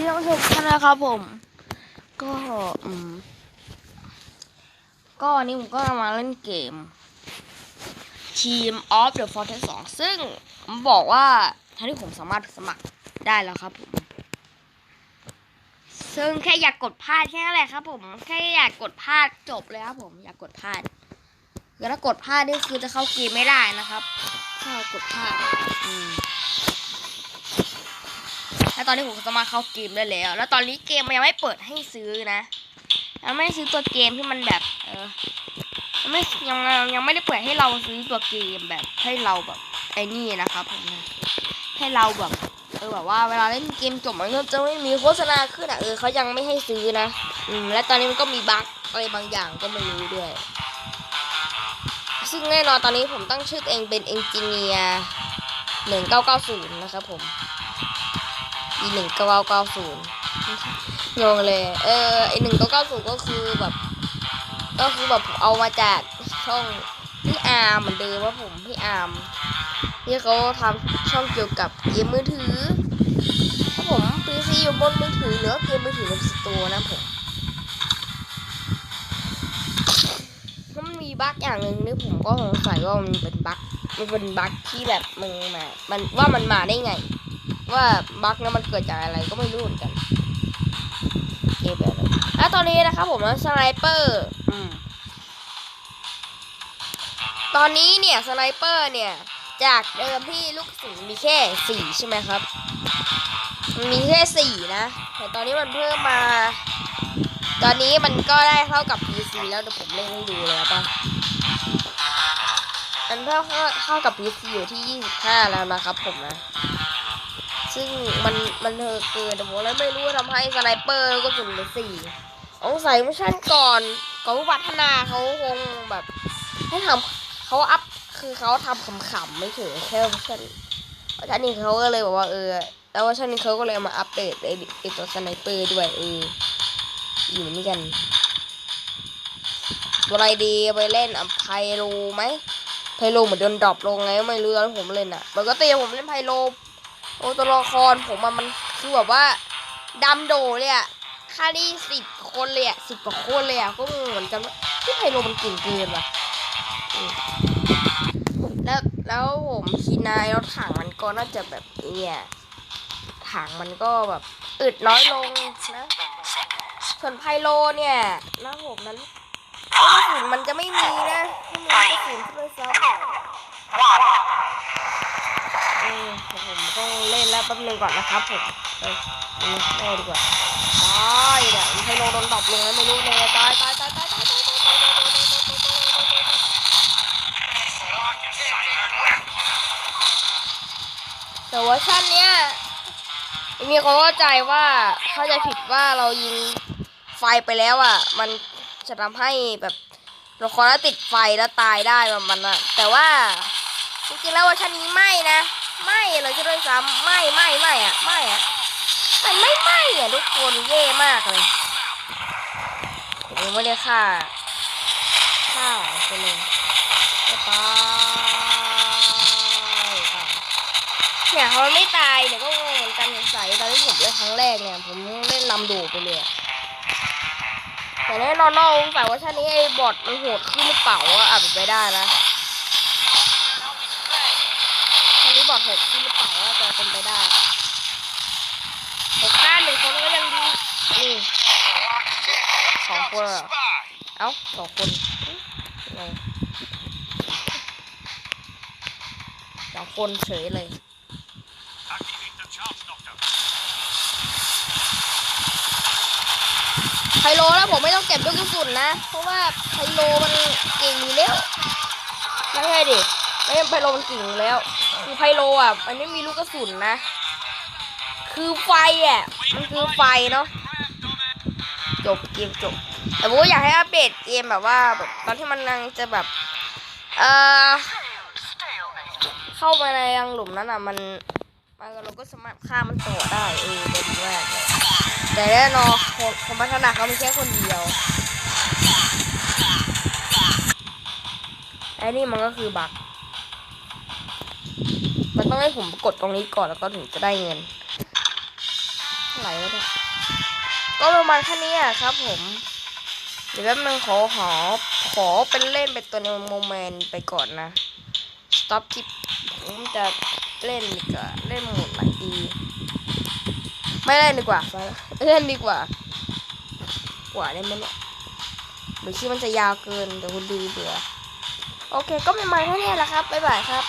ที่ต้องชมกันนะครับผม ก็อืมก็วันนี้ผมก็มาเล่นเกม Team of the Fortress 2 ซึ่งผมบอกว่าท่านที่ผมสามารถสมัครได้แล้วครับผม ซึ่งแค่อยากกดพลาดแค่นั้นแหละครับ ผม แค่อยากกดพลาดจบเลยครับผม อยากกดพลาดคือถ้ากดพลาดนี่คือจะเข้าเกมไม่ได้นะครับ ถ้ากดพลาดอืม อนนี้ผมสามารถเข้าเกมได้แล้ว แล้วตอนนี้เกมมันยังไม่เปิดให้ซื้อนะยังไม่ได้ซื้อตัวเกมที่มันแบบ เออยังไม่ยังยังไม่ได้เปิดให้เราซื้อตัวเกมแบบให้เราแบบไอ้นี่นะครับผมนะให้เราแบบเออแบบว่าเวลาเล่นเกมจบมันก็จะไม่มีโฆษณาขึ้นอะเออเขายังไม่ให้ซื้อนะอืมและตอนนี้มันก็มีบั๊กอะไรบางอย่างก็ไม่รู้ด้วย ซึ่งแน่นอนตอนนี้ผมตั้งชื่อตัวเองเป็นเอนจิเนียร์หนึ่งเก้าเก้าศูนย์นะครับผม อีหนึ่งเก้าเก้าศูนย์งงเลย เออไอหนึ่งเก้าเก้าศูนย์ก็คือแบบ ก็คือแบบเอามาจากช่องพี่อาร์มเหมือนเดิมว่าผมพี่อาร์มที่เขาทำช่องเกี่ยวกับเกมมือถือผมพีซีอยู่บนมือถือหรือเกมมือถือในสตูนะผมแล้วมันมีบั๊กอย่างหนึ่งที่ผมก็สงสัยว่ามันเป็นบั๊กมันเป็นบั๊กที่แบบมึงมา มันว่ามันมาได้ไง ว่าบั๊กนั้นมันเกิดจากอะไรก็ไม่รู้เหมือนกันเกมแบบนั้แล้วตอนนี้นะครับผมสไนเปอร์อืมตอนนี้เนี่ยสไนเปอร์เนี่ย จากเดิมที่ลูกกระสุนมีแค่สี่ใช่ไหมครับ มีแค่สี่นะแต่ตอนนี้มันเพิ่มมา ตอนนี้มันก็ได้เท่ากับ PC แล้วเดี๋ยวผมเล่นให้ดูเลยป่ะมันเท่าเท่ากับ PC อยู่ที่ 25 แล้วนะครับผมนะ ซึ่งมันมันเธอเกินแต่ผมเลยไม่รู้ว่าทำให้สไนเปอร์ก็สุดเหลือสี่สงใสัยไม่ใช่ก่นก่อนผู้พัฒนาเขาคงแบบให้ทำเขาอัพคือเขาทำขำๆไม่ถึงแค่เวอร์ชันเวอร์ชันนี้เขาก็เลยบอกว่าเออแล้วเวอร์ชันนี้เขาก็เลยมาอัปเดตไอตัวสไนเปอร์ด้วยเอออยู่นี่กันตัวอะไรดีไปเล่นอัพไพโลไหมไพโลเหมือนโดนดรอปลงไงไม่รู้แล้วผมเล่นอะปกติผมเล่นไพโล โอ้ตัวละครผมมันคือแบบว่าดำโดเลยอะค่าดีสิบคนเลยอะสิบกว่าคนเลยอะก็เหมือนกันที่ไพโลมันเก่งเกินว่ะแล้วแล้วผมคีนายแล้วถังมันก็น่าจะแบบเนี่ยถังมันก็แบบอึดน้อยลงนะส่วนไพโลเนี่ยน้าผมนั้นกระสุนมันจะไม่มีนะไม่มีกระสุนด้วยซ้ำ ป๊บนึงก่อนนะครับผมเอ้ยแม่ดีกว่าตายเนี่ยไฮโลโดนดรอปลงแล้วไม่รู้เลยตายตายตายตายตายแต่เวอร์ชันเนี้ยมีคนเข้าใจว่าเข้าใจผิดว่าเรายิงไฟไปแล้วอะ มันจะทำให้แบบเราคอแล้วติดไฟแล้วตายได้ประมาณนั้นแต่ว่า ริงๆแล้วเวอร์ชันนี้ไม่นะ ไม่เลยจะด้วยซ้ำไม่ไม่ไม่อะไม่อะมันไม่ไม่อะทุกคนเย่มากเลยผมไม่ได้ฆ่าฆ่าไปเลยจะตายอะเนี่ยเขาไม่ตายเดี๋ยวก็งงเหมือนกันสงสัยตอนที่ผมเล่นครั้งแรกเนี่ย ผมเล่นลำดดไปเลยแต่แน่นอนนอกสงสัยว่าชาตินี้ไอ้บอทมันโหดขึ้นหรือเปล่าอะอาจจะไปได้นะ ครั้นี้บอด หกที่หรือเปล่าว่าจะเป็นไปได้หกห้าหนึ่งคนก็ยังดีนี่สองคนเอ้าสองคนสองคนเฉยเลยไฮโลแล้วผมไม่ต้องเก็บลูกกระสุนนะ เพราะว่าไฮโลมันเก่งอยู่แล้วไม่ใช่ดิ ไม่ไฮโลมันเก่งแล้ว คือไพโลอะมันไม่มีลูกกระสุนนะ คือไฟอะมันคือไฟเนาะจบเกมจบ แต่ผมก็อยากให้อัปเดตเกมแบบว่าแบบตอนที่มันกำลังจะแบบเออเข้ามาในยังหลุมนั้นอะมันมันเราก็สามารถฆ่ามันต่อได้เออเป็นดีมากเลยแต่แน่นอนคนคนพัฒนาเขามีแค่คนเดียวไอ้นี่มันก็คือบั๊ก ต้องให้ผมกดตรงนี้ก่อนแล้วก็ถึงจะได้เงินไหร่วะเนี่ยก็ประมาณแค่นี้อะครับ ผม เดี๋ยวแป๊บนึงขอขอขอเป็นเล่นเป็นตัวในโมเมนต์ไปก่อนนะ stop คลิปผมจะเล่นดีกว่าเล่นหมดไหนดี ไม่เล่นดีกว่าเล่นดีกว่า กว่าได้ไหมเนี่ยหรือคลิปมันจะยาวเกินเดี๋ยวคุณดูเบื่อโอเค ก็ประมาณแค่นี้แหละครับ บ๊ายบายครับ